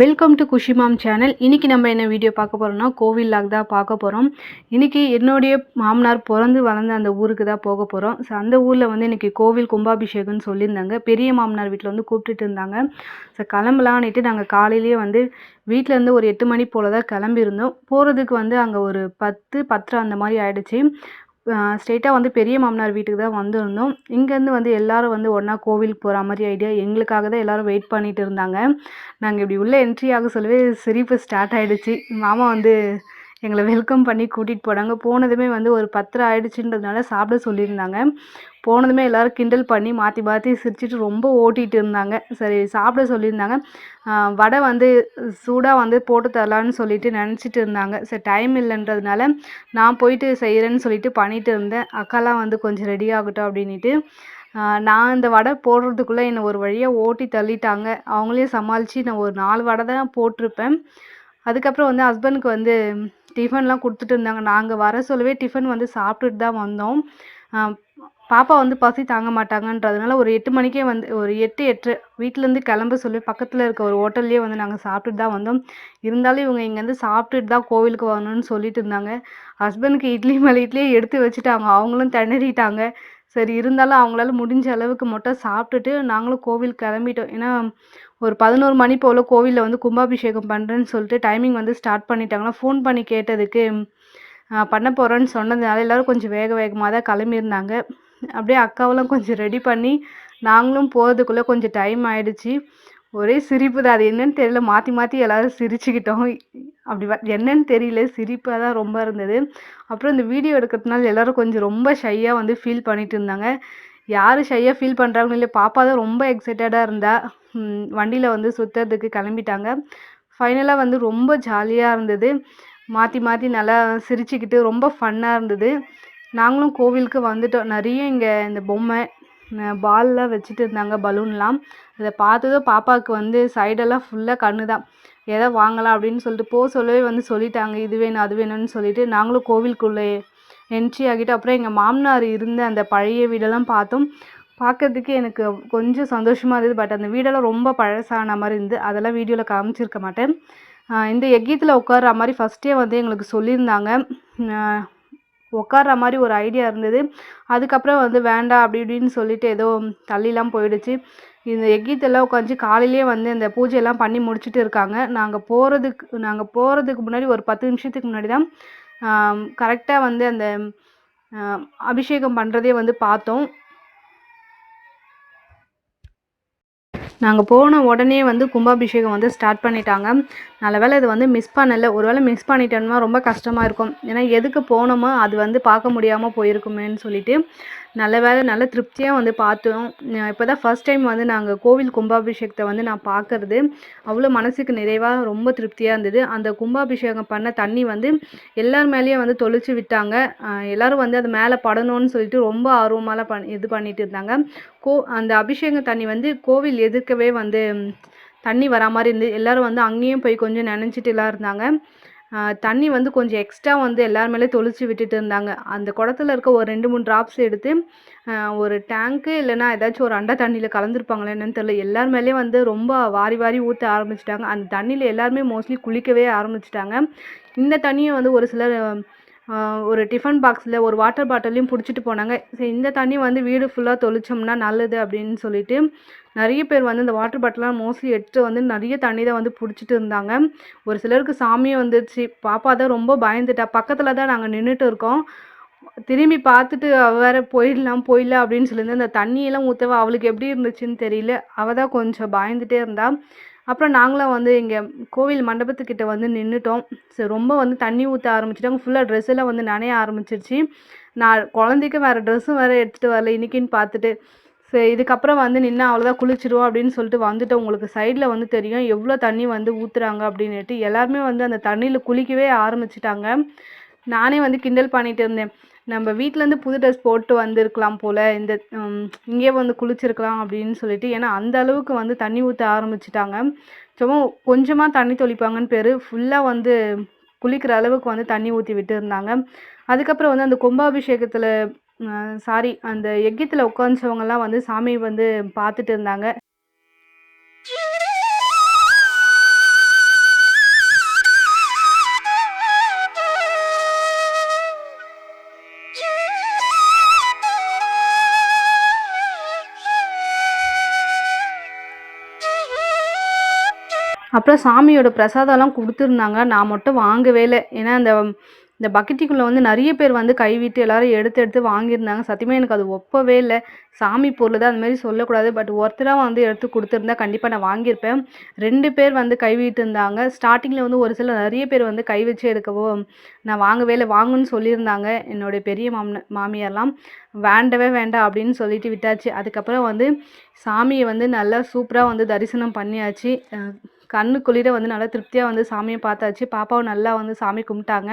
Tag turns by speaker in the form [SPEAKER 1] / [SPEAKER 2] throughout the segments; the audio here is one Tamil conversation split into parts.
[SPEAKER 1] வெல்கம் டு குஷிமாம் சேனல் இன்றைக்கி நம்ம என்ன வீடியோ பார்க்க போகிறோம்னா கோவில் லாக் தான் பார்க்க போகிறோம் இன்றைக்கி என்னுடைய மாமனார் பிறந்து வளர்ந்த அந்த ஊருக்கு தான் போக போகிறோம் ஸோ அந்த ஊரில் வந்து இன்றைக்கி கோவில் கும்பாபிஷேகம்னு சொல்லியிருந்தாங்க. பெரிய மாமனார் வீட்டில் வந்து கூப்பிட்டுட்டு இருந்தாங்க. ஸோ கிளம்பலான்னுட்டு நாங்கள் காலையிலேயே வந்து வீட்டிலேருந்து ஒரு எட்டு மணி போல் தான் கிளம்பியிருந்தோம். போகிறதுக்கு வந்து அங்கே ஒரு பத்து பத்தரை அந்த மாதிரி ஆகிடுச்சி ஸ்ட்ரெயிட்டாக வந்து பெரிய மாமனார் வீட்டுக்கு தான் வந்திருந்தோம். இங்கேருந்து வந்து எல்லாரும் வந்து ஒன்றா கோவிலுக்கு போகிற மாதிரி ஐடியா எங்களுக்காக தான் எல்லோரும் வெயிட் பண்ணிகிட்டு இருந்தாங்க. நாங்கள் இப்படி உள்ளே என்ட்ரி ஆக சொல்லவே சிரிப்பு ஸ்டார்ட் ஆகிடுச்சி மாமா வந்து எங்களை வெல்கம் பண்ணி கூட்டிகிட்டு போனாங்க. போனதுமே வந்து ஒரு பத்தரை ஆயிடுச்சுன்றதுனால சாப்பிட சொல்லியிருந்தாங்க. போனதுமே எல்லோரும் கிண்டல் பண்ணி மாற்றி மாற்றி சிரிச்சிட்டு ரொம்ப ஓட்டிகிட்டு இருந்தாங்க. சரி சாப்பிட சொல்லியிருந்தாங்க. வடை வந்து சூடாக வந்து போட்டு தரலான்னு சொல்லிட்டு நினச்சிட்டு இருந்தாங்க. சரி டைம் இல்லைன்றதுனால நான் போயிட்டு செய்கிறேன்னு சொல்லிட்டு பண்ணிட்டு இருந்தேன். அக்காலாம் வந்து கொஞ்சம் ரெடி ஆகட்டும் அப்படின்ட்டு நான் இந்த வடை போடுறதுக்குள்ளே என்னை ஒரு வழியாக ஓட்டி தள்ளிட்டாங்க. அவங்களே சமாளித்து நான் ஒரு நாலு வடை தான் போட்டிருப்பேன். அதுக்கப்புறம் வந்து ஹஸ்பண்டுக்கு வந்து டிஃபன்லாம் கொடுத்துட்டு இருந்தாங்க. நாங்கள் வர சொல்லவே டிஃபன் வந்து சாப்பிட்டுட்டு தான் வந்தோம். பாப்பா வந்து பசி தாங்க மாட்டாங்கன்றதுனால ஒரு எட்டு மணிக்கே வந்து ஒரு எட்டு எட்டு வீட்டிலேருந்து கிளம்ப சொல்லி பக்கத்தில் இருக்க ஒரு ஹோட்டல்லையே வந்து நாங்கள் சாப்பிட்டுட்டு தான் வந்தோம். இருந்தாலும் இவங்க இங்கேருந்து சாப்பிட்டுட்டு தான் கோவிலுக்கு வரணும்னு சொல்லிட்டு இருந்தாங்க. ஹஸ்பண்டுக்கு இட்லி மேலே இட்லியே எடுத்து வச்சுட்டாங்க. அவங்களும் திணறிட்டாங்க. சரி இருந்தாலும் அவங்களால முடிஞ்ச அளவுக்கு மட்டும் சாப்பிட்டுட்டு நாங்களும் கோவில் கிளம்பிட்டோம். ஏன்னா ஒரு பதினோரு மணி போல் கோவிலில் வந்து கும்பாபிஷேகம் பண்ணுறேன்னு சொல்லிட்டு டைமிங் வந்து ஸ்டார்ட் பண்ணிட்டாங்களா ஃபோன் பண்ணி கேட்டதுக்கு பண்ண போகிறேன்னு சொன்னதுனால எல்லோரும் கொஞ்சம் வேக வேகமாக தான் கிளம்பியிருந்தாங்க. அப்படியே அக்காவெல்லாம் கொஞ்சம் ரெடி பண்ணி நாங்களும் போகிறதுக்குள்ளே கொஞ்சம் டைம் ஆயிடுச்சு. ஒரே சிரிப்பு தான். அது என்னன்னு தெரியல. மாற்றி மாற்றி எல்லோரும் சிரிச்சுக்கிட்டோம். அப்படி என்னன்னு தெரியல. சிரிப்பாக தான் ரொம்ப இருந்தது. அப்புறம் இந்த வீடியோ எடுக்கிறதுனால எல்லாரும் கொஞ்சம் ரொம்ப ஷையாக வந்து ஃபீல் பண்ணிட்டு இருந்தாங்க. யார் ஷையாக ஃபீல் பண்ணுறாங்கன்னு இல்லை. பாப்பா தான் ரொம்ப எக்ஸைட்டடாக இருந்தா. வண்டியில் வந்து சுற்றுறதுக்கு கிளம்பிட்டாங்க. ஃபைனலாக வந்து ரொம்ப ஜாலியாக இருந்தது. மாற்றி மாற்றி நல்லா சிரிச்சுக்கிட்டு ரொம்ப ஃபன்னாக இருந்தது. நாங்களும் கோவிலுக்கு வந்துட்டோம். நிறைய இங்கே இந்த பொம்மை பால்லாம் வச்சுட்டு இருந்தாங்க பலூன்லாம். அதை பார்த்ததும் பாப்பாவுக்கு வந்து சைடெல்லாம் ஃபுல்லாக கண்ணு தான் எதை வாங்கலாம் அப்படின்னு சொல்லிட்டு போக சொல்லவே வந்து சொல்லிட்டாங்க. இது வேணும் அது வேணும்னு சொல்லிட்டு நாங்களும் கோவிலுக்குள்ளே என்ட்ரி ஆகிட்டு அப்புறம் எங்கள் மாமனார் இருந்த அந்த பழைய வீடெல்லாம் பார்த்தோம். பார்க்கறதுக்கு எனக்கு கொஞ்சம் சந்தோஷமாக இருந்தது. பட் அந்த வீடெல்லாம் ரொம்ப பழசான மாதிரி இருந்து அதெல்லாம் வீடியோவில் காமிச்சிருக்க மாட்டேன். இந்த எக்கீத்தில் உட்கார்ற மாதிரி ஃபஸ்ட்டே வந்து எங்களுக்கு சொல்லியிருந்தாங்க. உட்கார்ற மாதிரி ஒரு ஐடியா இருந்தது. அதுக்கப்புறம் வந்து வேண்டாம் அப்படி இப்படின்னு சொல்லிட்டு ஏதோ தள்ளிலாம் போயிடுச்சு. இந்த எகித்தெல்லாம் உட்காந்து காலையிலேயே வந்து இந்த பூஜையெல்லாம் பண்ணி முடிச்சுட்டு இருக்காங்க. நாங்கள் போகிறதுக்கு நாங்கள் போகிறதுக்கு முன்னாடி ஒரு பத்து நிமிஷத்துக்கு முன்னாடி தான் கரெக்டாக வந்து அந்த அபிஷேகம் பண்ணுறதே வந்து பார்த்தோம். நாங்கள் போன உடனே வந்து கும்பாபிஷேகம் வந்து ஸ்டார்ட் பண்ணிட்டாங்க. நல்ல வேளை இது வந்து மிஸ் பண்ணலை. ஒருவேளை மிஸ் பண்ணிட்டோம்னா ரொம்ப கஷ்டமாக இருக்கும். ஏன்னா எதுக்கு போனோமோ அது வந்து பார்க்க முடியாமல் போயிருக்குமேன்னு சொல்லிட்டு நல்ல வேலை நல்ல திருப்தியாக வந்து பார்த்தோம். இப்போ தான் ஃபஸ்ட் டைம் வந்து நாங்கள் கோவில் கும்பாபிஷேகத்தை வந்து நான் பார்க்கறது. அவ்வளோ மனசுக்கு நிறைவாக ரொம்ப திருப்தியாக இருந்தது. அந்த கும்பாபிஷேகம் பண்ண தண்ணி வந்து எல்லார் மேலேயும் வந்து தொளிச்சு விட்டாங்க. எல்லோரும் வந்து அது மேலே படணும்னு சொல்லிட்டு ரொம்ப ஆர்வமாலாம் பண் இது பண்ணிட்டு இருந்தாங்க. கோ அந்த அபிஷேக தண்ணி வந்து கோவில் எதிர்க்கவே வந்து தண்ணி வரா மாதிரி இருந்து எல்லோரும் வந்து அங்கேயும் போய் கொஞ்சம் நினச்சிட்டுலாம் இருந்தாங்க. தண்ணி வந்து கொஞ்சம் எக்ஸ்ட்ரா வந்து எல்லார் மேலே தொளிச்சு விட்டுட்டு இருந்தாங்க. அந்த குடத்துல இருக்க ஒரு ரெண்டு மூணு ட்ராப்ஸ் எடுத்து ஒரு டேங்க்கு இல்லைன்னா ஏதாச்சும் ஒரு அண்டா தண்ணியில் கலந்துருப்பாங்களா என்னன்னு தெரியல. எல்லார் வந்து ரொம்ப வாரி வாரி ஊற்ற ஆரம்பிச்சிட்டாங்க. அந்த தண்ணியில் எல்லாருமே மோஸ்ட்லி குளிக்கவே ஆரம்பிச்சிட்டாங்க. இந்த தண்ணியை வந்து ஒரு சிலர் ஒரு டிஃபன் பாக்ஸில் ஒரு வாட்டர் பாட்டிலையும் பிடிச்சிட்டு போனாங்க. சரி இந்த தண்ணி வந்து வீடு ஃபுல்லாக தொளிச்சோம்னா நல்லது அப்படின்னு சொல்லிட்டு நிறைய பேர் வந்து இந்த வாட்டர் பாட்டிலாம் மோஸ்ட்லி எடுத்து வந்து நிறைய தண்ணி தான் வந்து பிடிச்சிட்டு இருந்தாங்க. ஒரு சிலருக்கு சாமியும் வந்துடுச்சு பாப்பா தான் ரொம்ப பயந்துட்டா. பக்கத்தில் தான் நாங்கள் நின்றுட்டு இருக்கோம். திரும்பி பார்த்துட்டு அவ வேற போயிடலாம் போயிடலாம் அப்படின்னு சொல்லியிருந்தேன் அந்த தண்ணியெல்லாம் ஊற்றவா அவளுக்கு எப்படி இருந்துச்சுன்னு தெரியல. அவள் தான் கொஞ்சம் பயந்துட்டே இருந்தாள் அப்புறம் நாங்களும் வந்து இங்கே கோவில் மண்டபத்துக்கிட்ட வந்து நின்றுட்டோம் சரி ரொம்ப வந்து தண்ணி ஊற்ற ஆரம்பிச்சிட்டாங்க. ஃபுல்லாக ட்ரெஸ் எல்லாம் வந்து நனைய ஆரம்பிச்சிருச்சு. நான் குழந்தைக்கு வேறு ட்ரெஸ்ஸும் வேறு எடுத்துகிட்டு வரல இன்னைக்குன்னு பார்த்துட்டு. சரி இதுக்கப்புறம் வந்து நின்று அவ்வளோதான் குளிச்சிடுவோம் அப்படின்னு சொல்லிட்டு வந்துட்டு உங்களுக்கு சைடில் வந்து தெரியும் எவ்வளோ தண்ணி வந்து ஊற்றுறாங்க அப்படின்னுட்டு. எல்லாருமே வந்து அந்த தண்ணியில் குளிக்கவே ஆரம்பிச்சிட்டாங்க. நானே வந்து கிண்டல் பண்ணிட்டு இருந்தேன். நம்ம வீட்டிலேருந்து புது ட்ரெஸ் போட்டு வந்திருக்கலாம் போல் இந்த இங்கேயே வந்து குளிச்சிருக்கலாம் அப்படின்னு சொல்லிட்டு ஏன்னா அந்த அளவுக்கு வந்து தண்ணி ஊற்ற ஆரம்பிச்சிட்டாங்க. சும்மா கொஞ்சமாக தண்ணி தெளிப்பாங்கன்னு பேர் ஃபுல்லாக வந்து குளிக்கிற அளவுக்கு வந்து தண்ணி ஊற்றி விட்டு இருந்தாங்க அதுக்கப்புறம் வந்து அந்த கும்பாபிஷேகத்தில் சாரி அந்த யஜ்யத்தில் உட்காந்துச்சவங்கலாம் வந்து சாமி வந்து பார்த்துட்டு இருந்தாங்க. அப்புறம் சாமியோட பிரசாதம்லாம் கொடுத்துருந்தாங்க. நான் மட்டும் வாங்கவே இல்லை. ஏன்னா அந்த இந்த பக்கெட்டுக்குள்ளே வந்து நிறைய பேர் வந்து கைவிட்டு எல்லாரும் எடுத்து எடுத்து வாங்கியிருந்தாங்க. சத்தியமாக எனக்கு அது ஒப்பவே இல்லை. சாமி பொருள் தான் அதுமாரி சொல்லக்கூடாது. பட் ஒருத்தராக வந்து எடுத்து கொடுத்துருந்தா கண்டிப்பாக நான் வாங்கியிருப்பேன். ரெண்டு பேர் வந்து கைவிட்டு இருந்தாங்க. ஸ்டார்டிங்கில் வந்து ஒரு சில நிறைய பேர் வந்து கை வச்சு எடுக்கவோ நான் வாங்கவே இல்லை. வாங்குன்னு சொல்லியிருந்தாங்க என்னுடைய பெரிய மாமன மாமியார்லாம். வேண்டவே வேண்டாம் அப்படின்னு சொல்லிட்டு விட்டாச்சு. அதுக்கப்புறம் வந்து சாமியை வந்து நல்லா சூப்பராக வந்து தரிசனம் பண்ணியாச்சு. கண்ணு குளிர வந்து நல்லா திருப்தியாக வந்து சாமியை பார்த்தாச்சு. பாப்பாவும் நல்லா வந்து சாமி கும்பிட்டாங்க.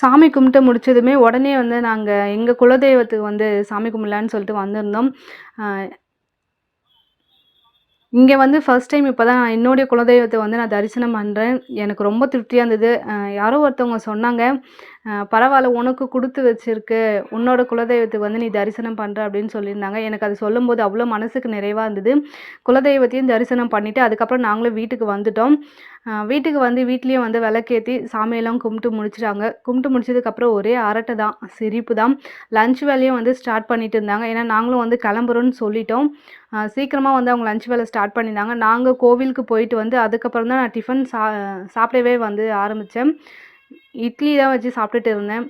[SPEAKER 1] சாமி கும்பிட்டு முடிச்சதுமே உடனே வந்து நாங்கள் எங்கள் குலதெய்வத்துக்கு வந்து சாமி கும்பிடலான்னு சொல்லிட்டு வந்திருந்தோம். இங்கே வந்து ஃபஸ்ட் டைம் இப்போ தான் நான் என்னுடைய குலதெய்வத்தை வந்து நான் தரிசனம் பண்ணுறேன் எனக்கு ரொம்ப திருப்தியாக இருந்தது. யாரோ ஒருத்தவங்க சொன்னாங்க. பரவாயில்ல உனக்கு கொடுத்து வச்சிருக்கு. உன்னோட குலதெய்வத்துக்கு வந்து நீ தரிசனம் பண்ணுற அப்படின்னு சொல்லியிருந்தாங்க. எனக்கு அது சொல்லும்போது அவ்வளோ மனசுக்கு நிறைவாக இருந்தது. குலதெய்வத்தையும் தரிசனம் பண்ணிவிட்டு அதுக்கப்புறம் நாங்களும் வீட்டுக்கு வந்துட்டோம். வீட்டுக்கு வந்து வீட்லேயும் வந்து விளக்கேற்றி சாமியெல்லாம் கும்பிட்டு முடிச்சிட்டாங்க. கும்பிட்டு முடிச்சதுக்கப்புறம் ஒரே அரட்டை தான் சிரிப்பு தான். லஞ்ச் வேலையும் வந்து ஸ்டார்ட் பண்ணிட்டு இருந்தாங்க. ஏன்னா நாங்களும் வந்து கிளம்புறோன்னு சொல்லிட்டோம். சீக்கிரமாக வந்து அவங்க லஞ்ச் வேலை ஸ்டார்ட் பண்ணியிருந்தாங்க. நாங்கள் கோவிலுக்கு போயிட்டு வந்து அதுக்கப்புறம் தான் நான் டிஃபன் சா சாப்பிடவே வந்து ஆரம்பித்தேன் இட்லி தான் வச்சு சாப்பிட்டுட்டு இருந்தேன்.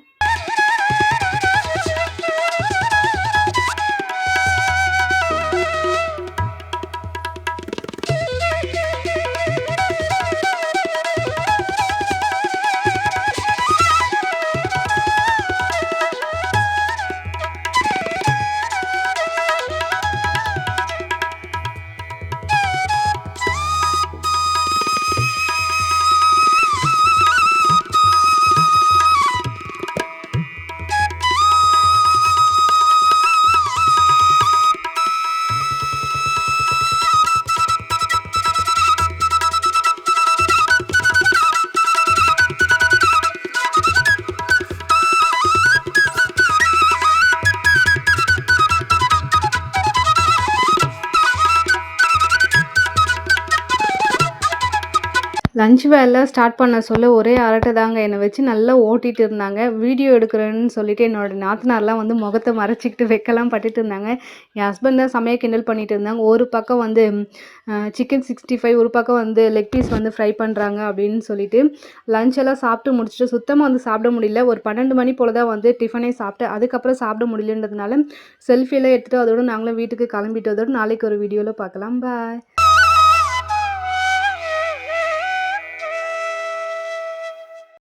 [SPEAKER 1] லஞ்ச் வேலை ஸ்டார்ட் பண்ண சொல்ல ஒரே அரட்டை தாங்க. என்னை வச்சு நல்லா ஓட்டிகிட்டு இருந்தாங்க. வீடியோ எடுக்கிறேன்னு சொல்லிட்டு என்னோட நாத்தனார்லாம் வந்து முகத்தை மறைச்சிக்கிட்டு வைக்கலாம் பட்டுட்டு இருந்தாங்க. என் ஹஸ்பண்ட் தான் சமையல் கிண்டல் பண்ணிட்டு இருந்தாங்க. ஒரு பக்கம் வந்து சிக்கன் சிக்ஸ்டி ஃபைவ் ஒரு பக்கம் வந்து லெக் பீஸ் வந்து ஃப்ரை பண்ணுறாங்க அப்படின்னு சொல்லிட்டு லஞ்ச் எல்லாம் சாப்பிட்டு முடிச்சுட்டு சுத்தமாக வந்து சாப்பிட முடியல. ஒரு பன்னெண்டு மணி போல் தான் வந்து டிஃபனே சாப்பிட்டு அதுக்கப்புறம் சாப்பிட முடியலன்றதுனால செல்ஃபியெல்லாம் எடுத்துகிட்டு அதோடு நாங்களும் வீட்டுக்கு கிளம்பிட்டதோடு நாளைக்கு ஒரு வீடியோவில் பார்க்கலாம். பாய்